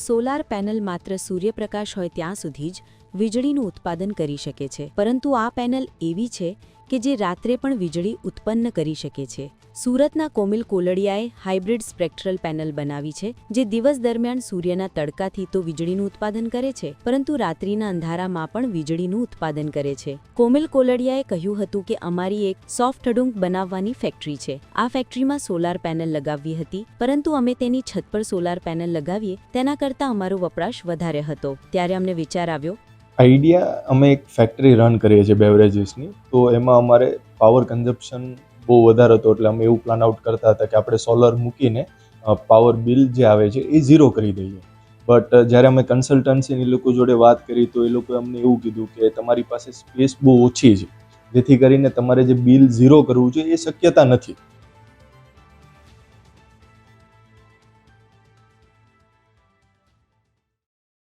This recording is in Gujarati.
સોલાર પેનલ માત્ર સૂર્યપ્રકાશ હોય ત્યાં સુધી જ વીજળીનું ઉત્પાદન કરી શકે છે. પરંતુ આ પેનલ એવી છે કે જે રાત્રે પણ વીજળી ઉત્પન્ન કરી શકે છે. સુરતના કોમિલ કોલડિયાએ હાઇબ્રિડ સ્પેક્ટ્રલ પેનલ બનાવી છે, જે દિવસ દરમિયાન સૂર્યના તડકાથી તો વીજળીનું ઉત્પાદન કરે છે, પરંતુ રાત્રિના અંધારામાં પણ વીજળીનું ઉત્પાદન કરે છે. કોમિલ કોલડિયાએ કહ્યું હતું કે અમારી એક સોફ્ટ ડુંક બનાવવાની ફેક્ટરી છે. આ ફેક્ટરીમાં સોલાર પેનલ લગાવવી હતી, પરંતુ અમે તેની છત પર સોલાર પેનલ લગાવીએ, તેના કરતાં અમારો વપરાશ વધારે હતો. ત્યારે અમને વિચાર આવ્યો આઈડિયા અમે એક ફેક્ટરી રન કરીએ છીએ બેવરેજીસની તો એમાં અમારે પાવર કન્ઝપ્શન બહુ વધારે હતો એટલે અમે એવું પ્લાન આઉટ કરતા હતા કે આપણે સોલર મૂકીને પાવર બિલ જે આવે છે એ ઝીરો કરી દઈએ. બટ જ્યારે અમે કન્સલ્ટન્સીની લોકો જોડે વાત કરી તો એ લોકોએ અમને એવું કીધું કે તમારી પાસે સ્પેસ બહુ ઓછી છે. જેથી કરીને તમારે જે બિલ ઝીરો કરવું છે એ શક્યતા નથી.